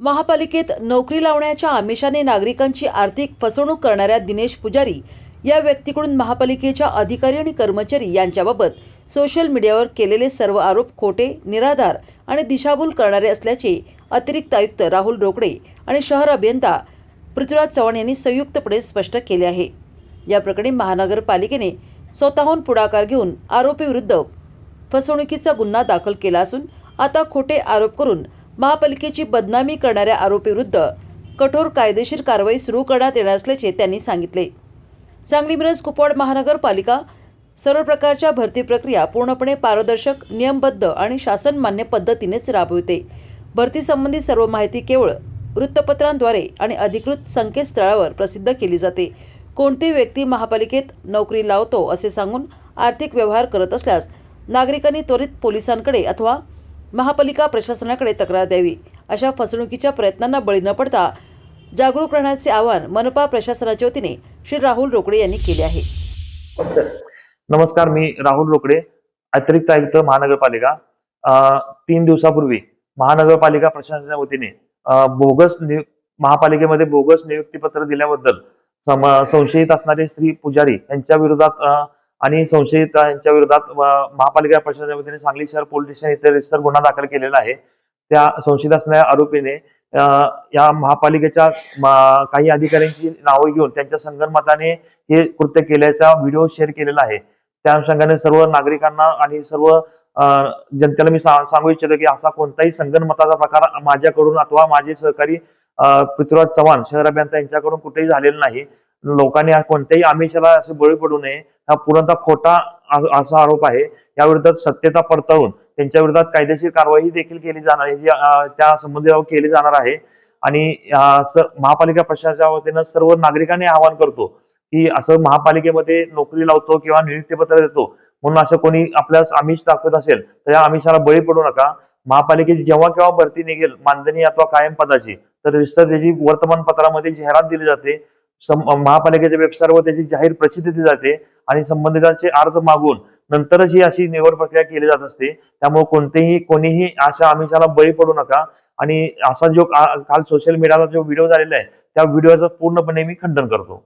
महापालिकेत नोकरी लावण्याच्या आमिषाने नागरिकांची आर्थिक फसवणूक करणाऱ्या दिनेश पुजारी या व्यक्तीकडून महापालिकेच्या अधिकारी आणि कर्मचारी यांच्याबाबत सोशल मीडियावर केलेले सर्व आरोप खोटे निराधार आणि दिशाभूल करणारे असल्याचे अतिरिक्त आयुक्त राहुल रोकडे आणि शहर अभियंता पृथ्वीराज चव्हाण यांनी संयुक्तपणे स्पष्ट केले आहे. या प्रकरणी महानगरपालिकेने स्वतःहून पुढाकार घेऊन आरोपीविरुद्ध फसवणुकीचा गुन्हा दाखल केला असून आता खोटे आरोप करून महापालिकेची बदनामी करणाऱ्या आरोपीविरुद्ध कठोर कायदेशीर कारवाई सुरू करण्यात येणार असल्याचे त्यांनी सांगितले. सांगली मिरज कुपवाड महानगरपालिका सर्व प्रकारच्या भरती प्रक्रिया पूर्णपणे पारदर्शक नियमबद्ध आणि शासनमान्य पद्धतीनेच राबविते. भरतीसंबंधी सर्व माहिती केवळ वृत्तपत्रांद्वारे आणि अधिकृत संकेतस्थळावर प्रसिद्ध केली जाते. कोणती व्यक्ती महापालिकेत नोकरी लावतो असे सांगून आर्थिक व्यवहार करत असल्यास नागरिकांनी त्वरित पोलिसांकडे अथवा महापालिका प्रशासनाकडे तक्रार द्यावी अशा फसवणुकीच्या प्रयत्नांना बळी न पडता जागरूक राहण्याचे आवाहन मनपा प्रशासनाच्या वतीने श्री राहुल रोकडे यांनी केले आहे. नमस्कार मी राहुल रोकडे अतिरिक्त आयुक्त महानगरपालिका. अं, तीन दिवसापूर्वी महानगरपालिका प्रशासनाच्या वतीने बोगस महापालिकेमध्ये बोगस नियुक्तीपत्र दिल्याबद्दल संशयित असणारे श्री पुजारी यांच्या विरोधात आणि संशयितांच्या विरोधात महापालिका प्रशासनाच्या वतीने सांगली शहर पोलीस स्टेशन इथे रजिस्टर गुन्हा दाखल केलेला आहे. त्या संशयित असणाऱ्या आरोपीने या महापालिकेच्या काही अधिकाऱ्यांची नावं घेऊन त्यांच्या संगणमताने हे कृत्य केल्याचा व्हिडिओ शेअर केलेला आहे. त्या अनुषंगाने सर्व नागरिकांना आणि सर्व जनतेला मी सांगू इच्छितो की असा कोणताही संगणमताचा प्रकार माझ्याकडून अथवा माझे सहकारी अं, पृथ्वीराज चव्हाण शहर अभियंता यांच्याकडून कुठेही झालेला नाही. लोकांनी कोणत्याही आमिषाला असे बळी पडू नये. हा पूर्णतः खोटा असा आरोप आहे. या विरोधात सत्यता पडताळून त्यांच्या विरोधात कायदेशीर कारवाई देखील केली जाणार आहे. जी त्या संबंधी केली जाणार आहे. आणि महापालिका प्रशासनाच्या वतीनं सर्व नागरिकांनी आवाहन करतो की असं महापालिकेमध्ये नोकरी लावतो किंवा नियुक्तीपत्र देतो म्हणून असं कोणी आपल्यास आमिष दाखवत असेल तर या आमिषाला बळी पडू नका. महापालिकेची जेव्हा केव्हा भरती निघेल मानधनी अथवा कायम पदाची तर रिसर त्याची वर्तमानपत्रामध्ये जाहिरात दिली जाते. महापालिकेच्या महापालिकेच्या वेबसाईटवर त्याची जाहीर प्रसिद्धी दिली जाते आणि संबंधितांचे अर्ज मागून नंतरच ही अशी निवड प्रक्रिया केली जात असते. त्यामुळे कोणतेही कोणीही अशा आमिषाला बळी पडू नका. आणि असा जो काल सोशल मीडियाला जो व्हिडिओ झालेला आहे त्या व्हिडिओचं पूर्णपणे मी खंडन करतो.